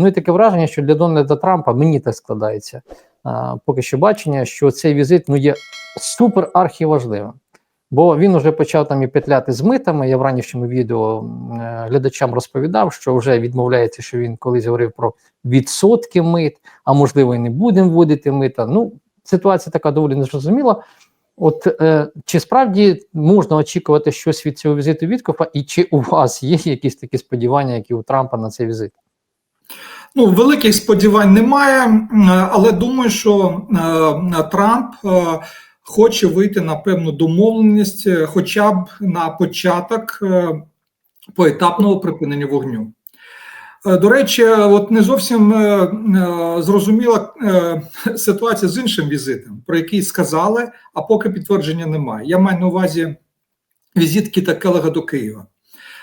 Ну і таке враження, що для Дональда Трампа мені так складається а, поки що бачення, що цей візит ну є супер архіважливим. Бо він вже почав там і петляти з митами. Я в ранішньому відео е, глядачам розповідав, що вже відмовляється, що він колись говорив про відсотки мит, а можливо, і не будемо вводити мита. Ну, ситуація така доволі незрозуміла. От е, чи справді можна очікувати щось від цього візиту Віткофа, і чи у вас є якісь такі сподівання, які у Трампа на цей візит? Ну, великих сподівань немає, але думаю, що е, Трамп е, хоче вийти на певну домовленість, е, хоча б на початок поетапного припинення вогню. До речі, от не зовсім зрозуміла ситуація з іншим візитом, про який сказали, а поки підтвердження немає. Я маю на увазі візит Кіта Келега до Києва.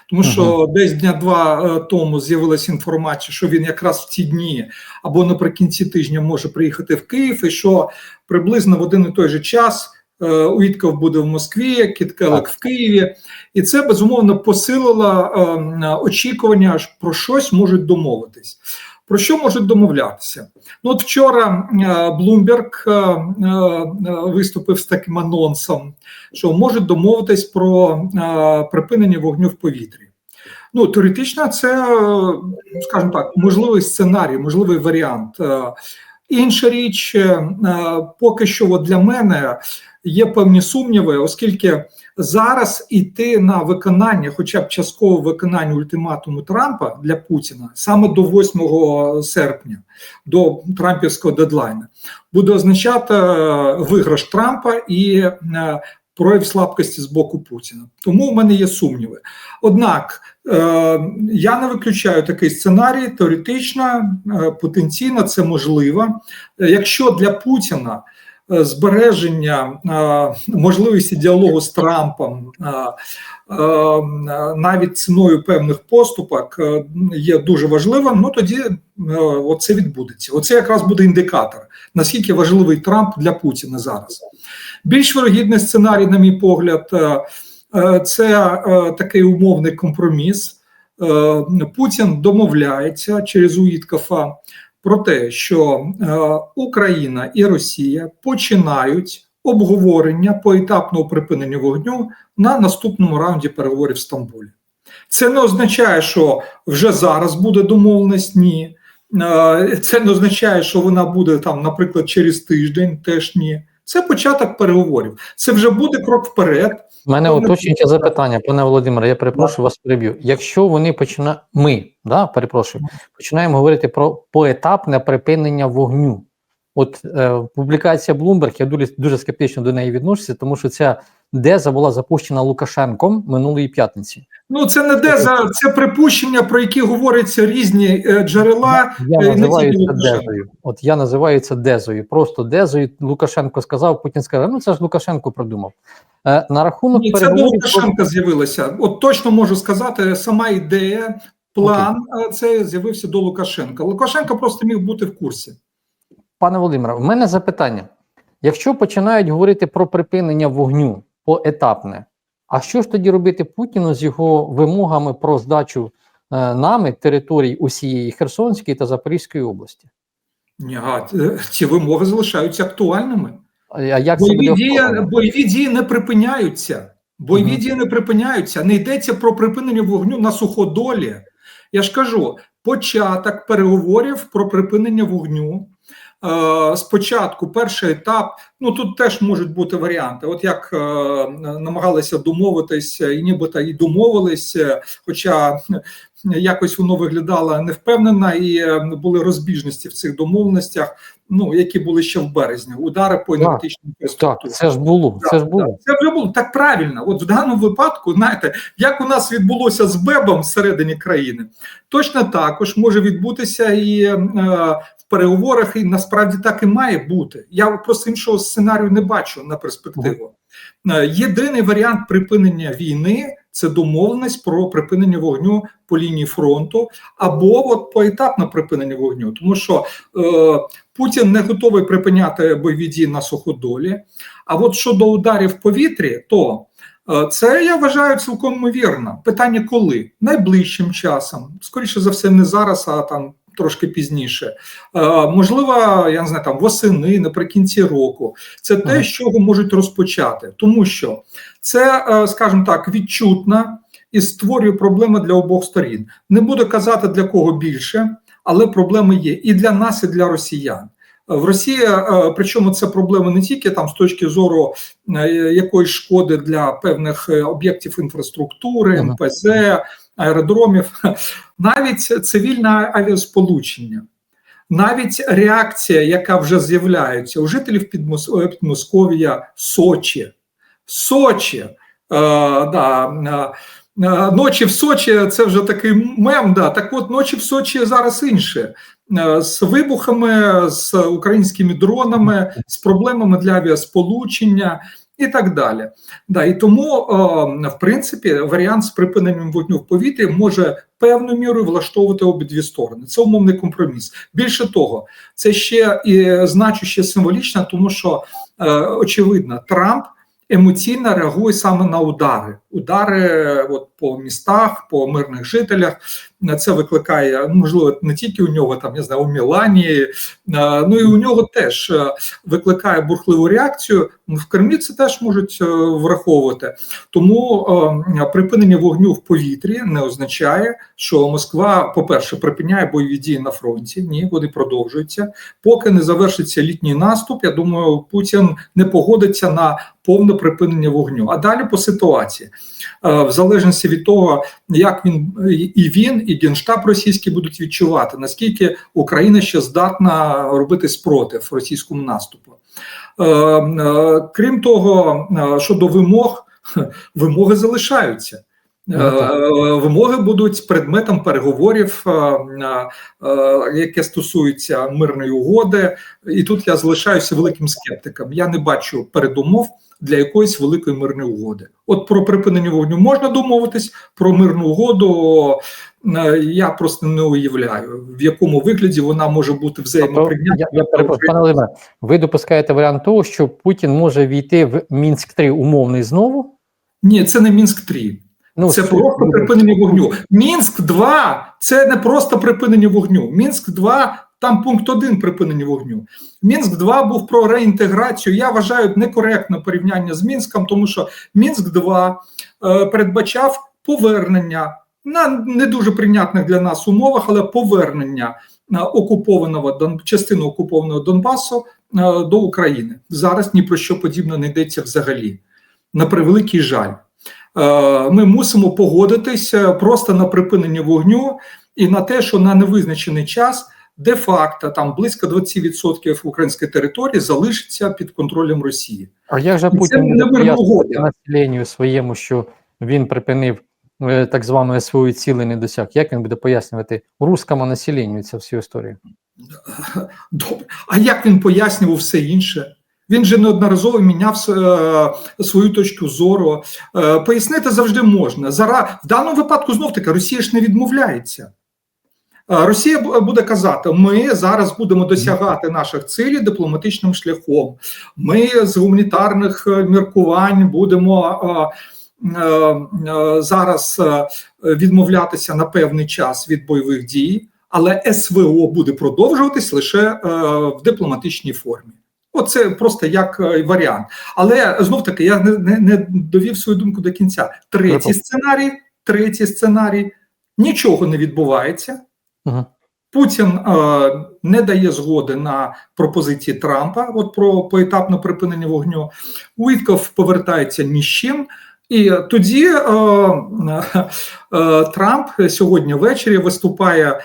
Тому що десь дня два е, тому з'явилася інформація, що він якраз в ці дні або наприкінці тижня може приїхати в Київ, і що приблизно в один і той же час е, Уітков буде в Москві, Кіткелек в Києві, і це безумовно посилило е, очікування, про щось можуть домовитись. Про що можуть домовлятися? Ну, от вчора Блумберг виступив з таким анонсом, що можуть домовитись про е, припинення вогню в повітрі. Ну, теоретично, це, е, скажімо так, можливий сценарій, можливий варіант. Е, Інша річ, е, е, поки що от для мене є певні сумніви, оскільки зараз іти на виконання, хоча б часткове виконання ультиматуму Трампа для Путіна саме до 8 серпня, до Трампівського дедлайна, буде означати е, виграш Трампа і е, прояв слабкості з боку Путіна. Тому в мене є сумніви. Однак е, я не виключаю такий сценарій, теоретично, потенційно це можливо. Якщо для Путіна збереження е, можливості діалогу з Трампом е, е, навіть ціною певних поступок е, є дуже важливим, ну тоді е, оце відбудеться. Оце якраз буде індикатор, наскільки важливий Трамп для Путіна зараз. Більш вирогідний сценарій, на мій погляд, е, е, це е, такий умовний компроміс. Е, Путін домовляється через Уіткафа про те, що е, Україна і Росія починають обговорення поетапного припинення вогню на наступному раунді переговорів в Стамбулі. Це не означає, що вже зараз буде домовленість. Ні. Е, Це не означає, що вона буде там, наприклад, через тиждень. Теж ні. Це початок переговорів. Це вже буде крок вперед. У мене Володимире. запитання, пане Володимире, я перепрошую вас переб'ю. Якщо вони починають, ми, да, перепрошую, починаємо говорити про поетапне припинення вогню. От е, публікація Bloomberg, я дуже, дуже скептично до неї відношуся, тому що ця деза була запущена Лукашенком минулої п'ятниці. Ну це не де за це припущення, про які говоряться різні е, джерела. Я Е, називаю це дезою. От я називаю це дезою. Просто дезою. Лукашенко сказав, Путін сказав, ну це ж Лукашенко придумав. Е, на рахунок Ні, це до. Лукашенка з'явилося. От точно можу сказати, сама ідея, план е, це з'явився до Лукашенка. Лукашенко просто міг бути в курсі. Пане Володимире, у мене запитання: якщо починають говорити про припинення вогню поетапне, а що ж тоді робити Путіну з його вимогами про здачу е, нами територій усієї Херсонської та Запорізької області? Ні, е, ці вимоги залишаються актуальними. А як Бойові дії, бойові дії не припиняються. Бойові Мгм. дії не припиняються. Не йдеться про припинення вогню на суходолі. Я ж кажу, початок переговорів про припинення вогню. Е, спочатку перший етап. Ну тут теж можуть бути варіанти. От як е, намагалися домовитися, і нібито і домовилися, хоча е, якось воно виглядало невпевнено, і е, були розбіжності в цих домовленостях. Ну які були ще в березні. Удари по енергетичним Так, це ж було. Це ж було. Так, Це вже було так правильно. От в даному випадку, знаєте, як у нас відбулося з Бебом всередині країни, точно також може відбутися і е, в переговорах, і насправді так і має бути. Я просто іншого сценарію не бачу на перспективу. Е, Єдиний варіант припинення війни це домовленість про припинення вогню по лінії фронту або от поетапне припинення вогню, тому що е, Путін не готовий припиняти бойові дії на суходолі. А от щодо ударів в повітрі, то е, це я вважаю цілком ймовірно. Питання коли? Найближчим часом, скоріше за все, не зараз, а там трошки пізніше. Е, можливо, я не знаю, там восени, наприкінці року. Це те, Ага. з чого можуть розпочати, тому що це, е, скажімо так, відчутна і створює проблеми для обох сторін. Не буду казати для кого більше, але проблеми є і для нас, і для росіян. В Росії, е, причому це проблеми не тільки там з точки зору якоїсь шкоди для певних об'єктів інфраструктури, МПЗ, аеродромів, навіть цивільне авіасполучення. Навіть реакція, яка вже з'являється у жителів е, Підмосков'я, Сочі, Сочі, е, да, е, е, ночі в Сочі це вже такий мем. Да. Так от ночі в Сочі зараз інше. З вибухами, з українськими дронами, з проблемами для авіасполучення і так далі. Да, і тому, е, в принципі, варіант з припиненням вогню в повітрі може певною мірою влаштовувати обидві сторони. Це умовний компроміс. Більше того, це ще і значуще символічно, тому що е, очевидно, Трамп емоційно реагує саме на удари. Удари от, по містах, по мирних жителях. Це викликає, можливо, не тільки у нього, там, я знаю, у Мілані, е, ну і у нього теж е, викликає бурхливу реакцію. В Кремлі це теж можуть е, враховувати. Тому е, припинення вогню в повітрі не означає, що Москва, по-перше, припиняє бойові дії на фронті. Ні, вони продовжуються. Поки не завершиться літній наступ, я думаю, Путін не погодиться на повне припинення вогню. А далі по ситуації, Е, в залежності від того, як він і він, і генштаб російський будуть відчувати, наскільки Україна ще здатна робити спротив російському наступу. Е, е, Крім того, щодо вимог, вимоги залишаються. Ну, так. Е, Вимоги будуть предметом переговорів, е, е, яке стосується мирної угоди, і тут я залишаюся великим скептиком. Я не бачу передумов для якоїсь великої мирної угоди. От про припинення вогню можна домовитись, про мирну угоду е, я просто не уявляю, в якому вигляді вона може бути Тобто, взаємоприйнятна. я, я пане Володимире, ви допускаєте варіант того, що Путін може війти в Мінськ 3 умовний знову? Ні, це не Мінськ 3 Ну, це просто припинення вогню. Мінськ 2 це не просто припинення вогню. Мінськ 2 там пункт 1 припинення вогню. Мінськ 2 був про реінтеграцію. Я вважаю некоректне порівняння з Мінськом, тому що Мінськ 2 е, передбачав повернення на не дуже прийнятних для нас умовах, але повернення е, окупованого частини окупованого Донбасу е, до України. Зараз ні про що подібне не йдеться взагалі. На превеликий жаль. Е, Ми мусимо погодитися просто на припинення вогню і на те, що на невизначений час де-факто там близько 20% української території залишиться під контролем Росії. А як же Путін не населенню своєму, що він припинив е, так звану свою цілі не досяг? Як він буде пояснювати руському населенню цю всю історію? Добре. А як він пояснював все інше? Він же неодноразово міняв е, свою точку зору. Е, пояснити завжди можна. Зараз в даному випадку знов таки Росія ж не відмовляється. Е, Росія буде казати: ми зараз будемо досягати наших цілей дипломатичним шляхом. Ми з гуманітарних міркувань будемо зараз відмовлятися на певний час від бойових дій, але СВО буде продовжуватись лише в дипломатичній формі. Оце просто як е, варіант. Але знов таки я не, не, не довів свою думку до кінця. Третій сценарій, третій сценарій нічого не відбувається. Угу. Путін е, не дає згоди на пропозиції Трампа от про поетапне припинення вогню. Уітков повертається ні з чим. І тоді е, е, Трамп сьогодні ввечері виступає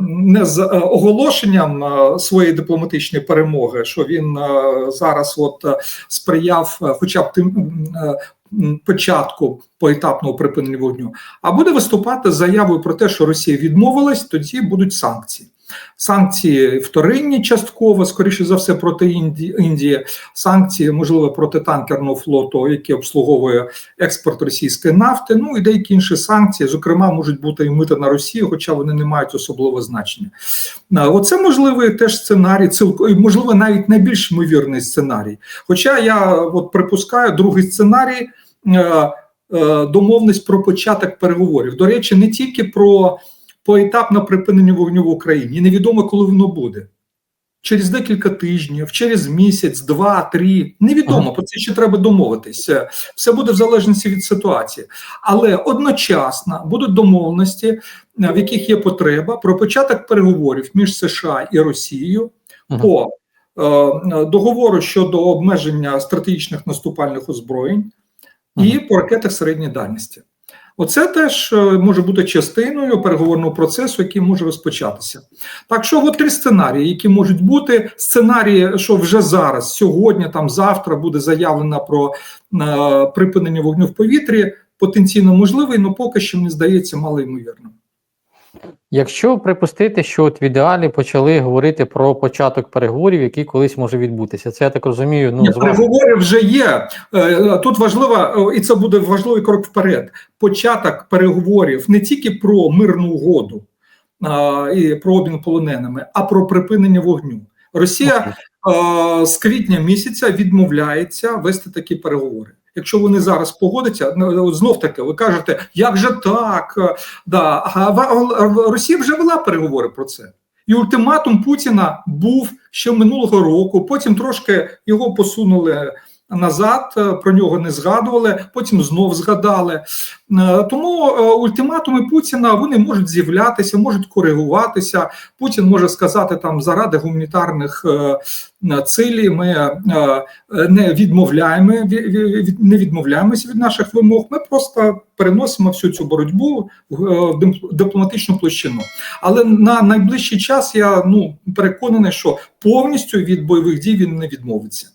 не з е, оголошенням е, своєї дипломатичної перемоги, що він е, зараз от е, сприяв, е, хоча б тим е, початку поетапного припинення вогню, а буде виступати з заявою про те, що Росія відмовилась, тоді будуть санкції. Санкції вторинні частково, скоріше за все, проти Інді- Індії, санкції, можливо, проти танкерного флоту, який обслуговує експорт російської нафти. Ну і деякі інші санкції, зокрема, можуть бути і мита на Росію, хоча вони не мають особливого значення. Оце можливий теж сценарій, цілко- і, можливо, навіть найбільш ймовірний сценарій. Хоча я от припускаю другий сценарій. е, е, про початок переговорів. До речі, не тільки про поетапне припинення вогню в Україні. І невідомо, коли воно буде. Через декілька тижнів, через місяць, два, три. Невідомо, Ага. про це ще треба домовитися. Все буде в залежності від ситуації. Але одночасно будуть домовленості, е, в яких є потреба про початок переговорів між США і Росією Мгм. по е, договору щодо обмеження стратегічних наступальних озброєнь і по ракетах середньої дальності. Оце теж е, може бути частиною переговорного процесу, який може розпочатися. Так що, от три сценарії, які можуть бути. Сценарії, що вже зараз, сьогодні, там завтра буде заявлено про е, припинення вогню в повітрі, потенційно можливий, але поки що мені здається малоймовірним. Якщо припустити, що от в ідеалі почали говорити про початок переговорів, який колись може відбутися, це я так розумію. Ну Ні, з переговори вже є. Е, Тут важливо, е, і це буде важливий крок вперед. Початок переговорів не тільки про мирну угоду а, і про обмін полоненими, а про припинення вогню. Росія е, з квітня місяця відмовляється вести такі переговори. Якщо вони зараз погодяться, ну знов таки ви кажете, як же так? Да, а Росія вже вела переговори про це. І ультиматум Путіна був ще минулого року. Потім трошки його посунули назад, е, про нього не згадували, потім знов згадали. Е, Тому е, ультиматуми Путіна вони можуть з'являтися, можуть коригуватися. Путін може сказати там заради гуманітарних цілей ми не відмовляємо ві- ві- від- не відмовляємося від наших вимог. Ми просто переносимо всю цю боротьбу в дипломатичну площину. Але на найближчий час я ну переконаний, що повністю від бойових дій він не відмовиться.